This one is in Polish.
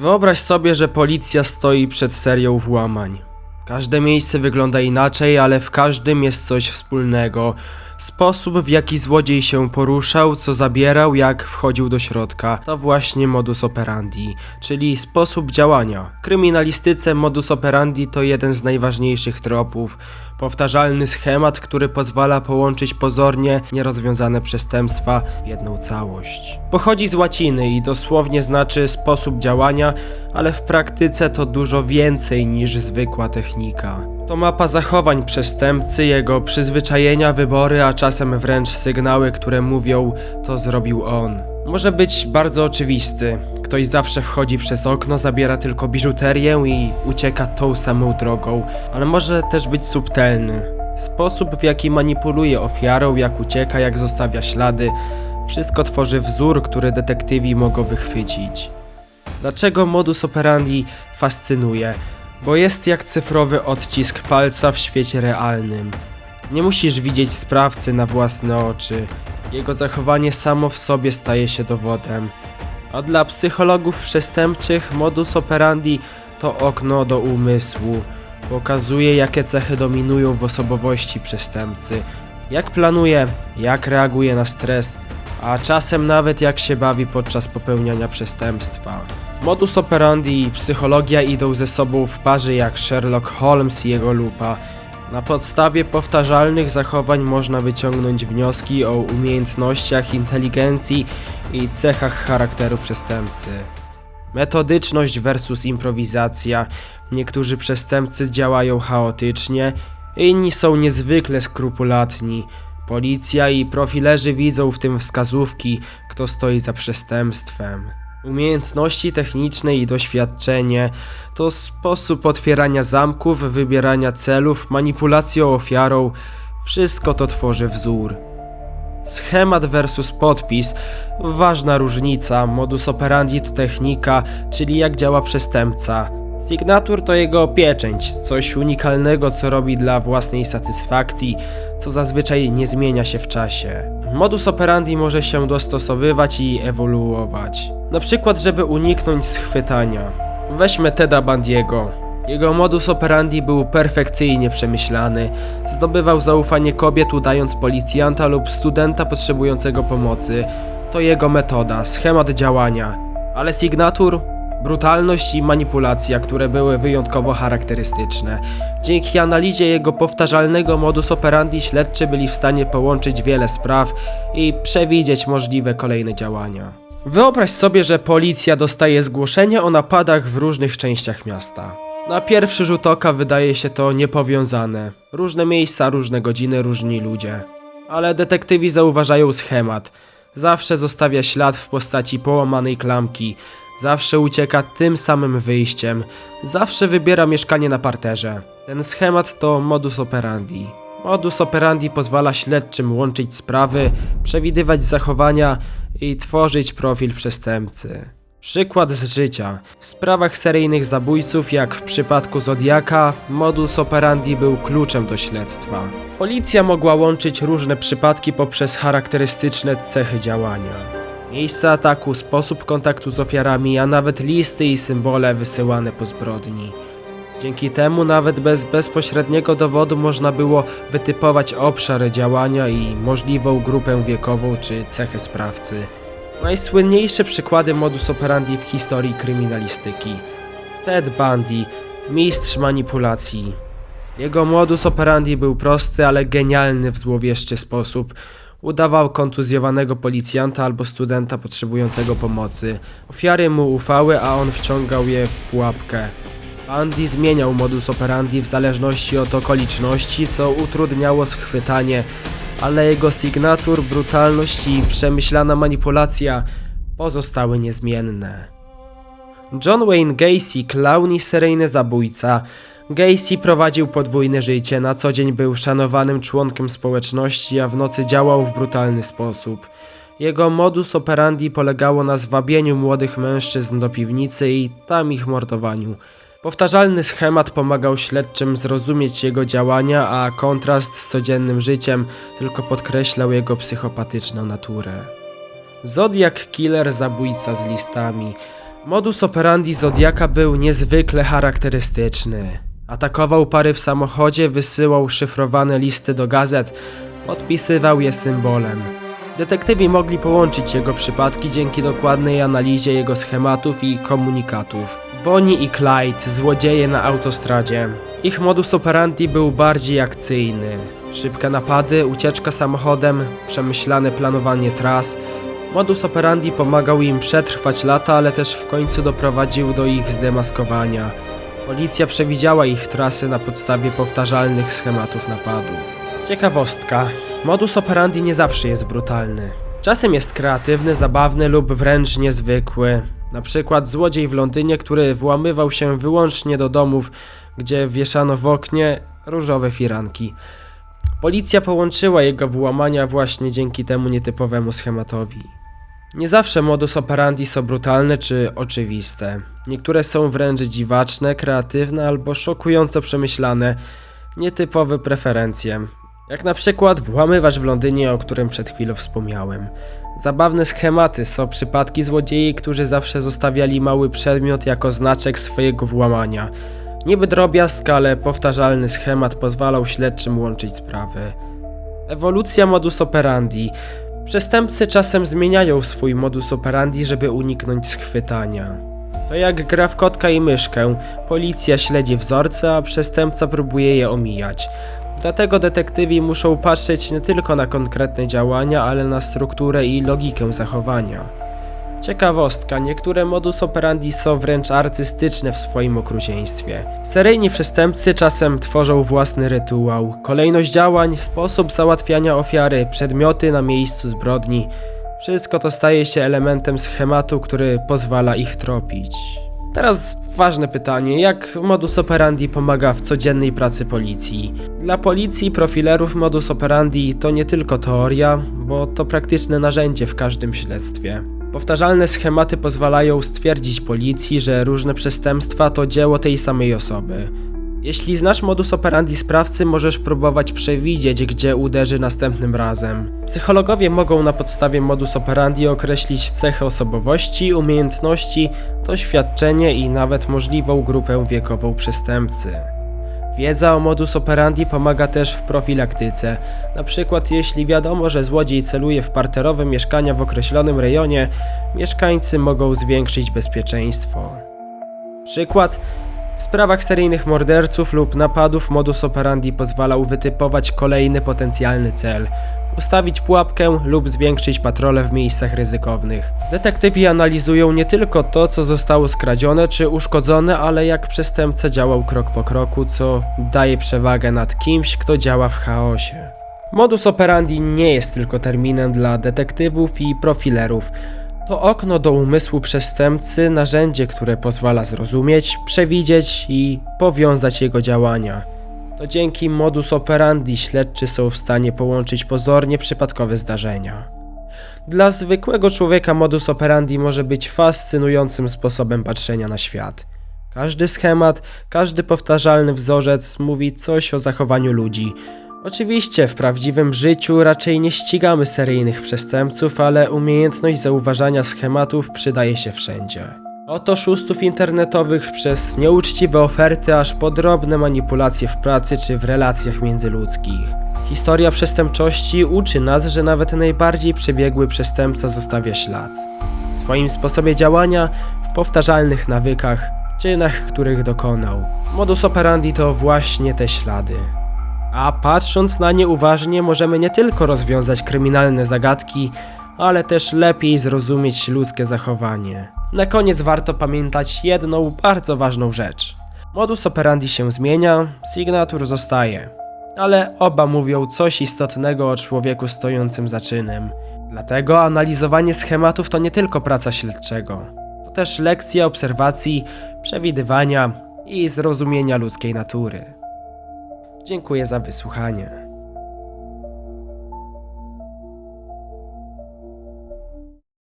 Wyobraź sobie, że policja stoi przed serią włamań. Każde miejsce wygląda inaczej, ale w każdym jest coś wspólnego. Sposób, w jaki złodziej się poruszał, co zabierał, jak wchodził do środka, to właśnie modus operandi, czyli sposób działania. W kryminalistyce modus operandi to jeden z najważniejszych tropów. Powtarzalny schemat, który pozwala połączyć pozornie nierozwiązane przestępstwa w jedną całość. Pochodzi z łaciny i dosłownie znaczy sposób działania, ale w praktyce to dużo więcej niż zwykła technika. To mapa zachowań przestępcy, jego przyzwyczajenia, wybory, a czasem wręcz sygnały, które mówią, to zrobił on. Może być bardzo oczywisty. Ktoś zawsze wchodzi przez okno, zabiera tylko biżuterię i ucieka tą samą drogą, ale może też być subtelny. Sposób, w jaki manipuluje ofiarą, jak ucieka, jak zostawia ślady, wszystko tworzy wzór, który detektywi mogą wychwycić. Dlaczego modus operandi fascynuje? Bo jest jak cyfrowy odcisk palca w świecie realnym. Nie musisz widzieć sprawcy na własne oczy. Jego zachowanie samo w sobie staje się dowodem. A dla psychologów przestępczych modus operandi to okno do umysłu. Pokazuje, jakie cechy dominują w osobowości przestępcy. Jak planuje, jak reaguje na stres, a czasem nawet jak się bawi podczas popełniania przestępstwa. Modus operandi i psychologia idą ze sobą w parze jak Sherlock Holmes i jego lupa. Na podstawie powtarzalnych zachowań można wyciągnąć wnioski o umiejętnościach, inteligencji i cechach charakteru przestępcy. Metodyczność versus improwizacja. Niektórzy przestępcy działają chaotycznie, inni są niezwykle skrupulatni. Policja i profilerzy widzą w tym wskazówki, kto stoi za przestępstwem. Umiejętności techniczne i doświadczenie to sposób otwierania zamków, wybierania celów, manipulacją ofiarą. Wszystko to tworzy wzór. Schemat versus podpis. Ważna różnica. Modus operandi to technika, czyli jak działa przestępca. Signatur to jego pieczęć, coś unikalnego, co robi dla własnej satysfakcji, co zazwyczaj nie zmienia się w czasie. Modus operandi może się dostosowywać i ewoluować. Na przykład, żeby uniknąć schwytania. Weźmy Teda Bandiego. Jego modus operandi był perfekcyjnie przemyślany. Zdobywał zaufanie kobiet, udając policjanta lub studenta potrzebującego pomocy. To jego metoda, schemat działania. Ale sygnatur? Brutalność i manipulacja, które były wyjątkowo charakterystyczne. Dzięki analizie jego powtarzalnego modus operandi śledczy byli w stanie połączyć wiele spraw i przewidzieć możliwe kolejne działania. Wyobraź sobie, że policja dostaje zgłoszenie o napadach w różnych częściach miasta. Na pierwszy rzut oka wydaje się to niepowiązane. Różne miejsca, różne godziny, różni ludzie. Ale detektywi zauważają schemat. Zawsze zostawia ślad w postaci połamanej klamki. Zawsze ucieka tym samym wyjściem. Zawsze wybiera mieszkanie na parterze. Ten schemat to modus operandi. Modus operandi pozwala śledczym łączyć sprawy, przewidywać zachowania i tworzyć profil przestępcy. Przykład z życia. W sprawach seryjnych zabójców, jak w przypadku Zodiaka, modus operandi był kluczem do śledztwa. Policja mogła łączyć różne przypadki poprzez charakterystyczne cechy działania. Miejsce ataku, sposób kontaktu z ofiarami, a nawet listy i symbole wysyłane po zbrodni. Dzięki temu nawet bez bezpośredniego dowodu można było wytypować obszar działania i możliwą grupę wiekową czy cechy sprawcy. Najsłynniejsze przykłady modus operandi w historii kryminalistyki. Ted Bundy, mistrz manipulacji. Jego modus operandi był prosty, ale genialny w złowieszczy sposób. Udawał kontuzjowanego policjanta albo studenta potrzebującego pomocy. Ofiary mu ufały, a on wciągał je w pułapkę. Bundy zmieniał modus operandi w zależności od okoliczności, co utrudniało schwytanie, ale jego sygnatur, brutalność i przemyślana manipulacja pozostały niezmienne. John Wayne Gacy, klaun i seryjny zabójca. Gacy prowadził podwójne życie, na co dzień był szanowanym członkiem społeczności, a w nocy działał w brutalny sposób. Jego modus operandi polegało na zwabieniu młodych mężczyzn do piwnicy i tam ich mordowaniu. Powtarzalny schemat pomagał śledczym zrozumieć jego działania, a kontrast z codziennym życiem tylko podkreślał jego psychopatyczną naturę. Zodiac Killer zabójca z listami. Modus operandi Zodiaka był niezwykle charakterystyczny. Atakował pary w samochodzie, wysyłał szyfrowane listy do gazet, podpisywał je symbolem. Detektywi mogli połączyć jego przypadki dzięki dokładnej analizie jego schematów i komunikatów. Bonnie i Clyde, złodzieje na autostradzie. Ich modus operandi był bardziej akcyjny. Szybkie napady, ucieczka samochodem, przemyślane planowanie tras. Modus operandi pomagał im przetrwać lata, ale też w końcu doprowadził do ich zdemaskowania. Policja przewidziała ich trasy na podstawie powtarzalnych schematów napadów. Ciekawostka. Modus operandi nie zawsze jest brutalny. Czasem jest kreatywny, zabawny lub wręcz niezwykły. Na przykład złodziej w Londynie, który włamywał się wyłącznie do domów, gdzie wieszano w oknie różowe firanki. Policja połączyła jego włamania właśnie dzięki temu nietypowemu schematowi. Nie zawsze modus operandi są brutalne czy oczywiste. Niektóre są wręcz dziwaczne, kreatywne albo szokująco przemyślane, nietypowe preferencje. Jak na przykład włamywacz w Londynie, o którym przed chwilą wspomniałem. Zabawne schematy są przypadki złodziei, którzy zawsze zostawiali mały przedmiot jako znaczek swojego włamania. Niby drobiazg, ale powtarzalny schemat pozwalał śledczym łączyć sprawy. Ewolucja modus operandi. Przestępcy czasem zmieniają swój modus operandi, żeby uniknąć schwytania. To jak gra w kotka i myszkę. Policja śledzi wzorce, a przestępca próbuje je omijać. Dlatego detektywi muszą patrzeć nie tylko na konkretne działania, ale na strukturę i logikę zachowania. Ciekawostka, niektóre modus operandi są wręcz artystyczne w swoim okrucieństwie. Seryjni przestępcy czasem tworzą własny rytuał, kolejność działań, sposób załatwiania ofiary, przedmioty na miejscu zbrodni. Wszystko to staje się elementem schematu, który pozwala ich tropić. Teraz ważne pytanie, jak modus operandi pomaga w codziennej pracy policji? Dla policji profilerów modus operandi to nie tylko teoria, bo to praktyczne narzędzie w każdym śledztwie. Powtarzalne schematy pozwalają stwierdzić policji, że różne przestępstwa to dzieło tej samej osoby. Jeśli znasz modus operandi sprawcy, możesz próbować przewidzieć, gdzie uderzy następnym razem. Psychologowie mogą na podstawie modus operandi określić cechy osobowości, umiejętności, doświadczenie i nawet możliwą grupę wiekową przestępcy. Wiedza o modus operandi pomaga też w profilaktyce. Na przykład jeśli wiadomo, że złodziej celuje w parterowe mieszkania w określonym rejonie, mieszkańcy mogą zwiększyć bezpieczeństwo. Przykład w sprawach seryjnych morderców lub napadów modus operandi pozwalał wytypować kolejny potencjalny cel, ustawić pułapkę lub zwiększyć patrole w miejscach ryzykownych. Detektywi analizują nie tylko to, co zostało skradzione czy uszkodzone, ale jak przestępca działał krok po kroku, co daje przewagę nad kimś, kto działa w chaosie. Modus operandi nie jest tylko terminem dla detektywów i profilerów. To okno do umysłu przestępcy, narzędzie, które pozwala zrozumieć, przewidzieć i powiązać jego działania. To dzięki modus operandi śledczy są w stanie połączyć pozornie przypadkowe zdarzenia. Dla zwykłego człowieka modus operandi może być fascynującym sposobem patrzenia na świat. Każdy schemat, każdy powtarzalny wzorzec mówi coś o zachowaniu ludzi. Oczywiście w prawdziwym życiu raczej nie ścigamy seryjnych przestępców, ale umiejętność zauważania schematów przydaje się wszędzie. Od oszustów internetowych przez nieuczciwe oferty aż po drobne manipulacje w pracy czy w relacjach międzyludzkich. Historia przestępczości uczy nas, że nawet najbardziej przebiegły przestępca zostawia ślad. W swoim sposobie działania, w powtarzalnych nawykach, czynach, których dokonał. Modus operandi to właśnie te ślady. A patrząc na nie uważnie, możemy nie tylko rozwiązać kryminalne zagadki, ale też lepiej zrozumieć ludzkie zachowanie. Na koniec warto pamiętać jedną bardzo ważną rzecz. Modus operandi się zmienia, sygnatur zostaje. Ale oba mówią coś istotnego o człowieku stojącym za czynem. Dlatego analizowanie schematów to nie tylko praca śledczego. To też lekcja obserwacji, przewidywania i zrozumienia ludzkiej natury. Dziękuję za wysłuchanie.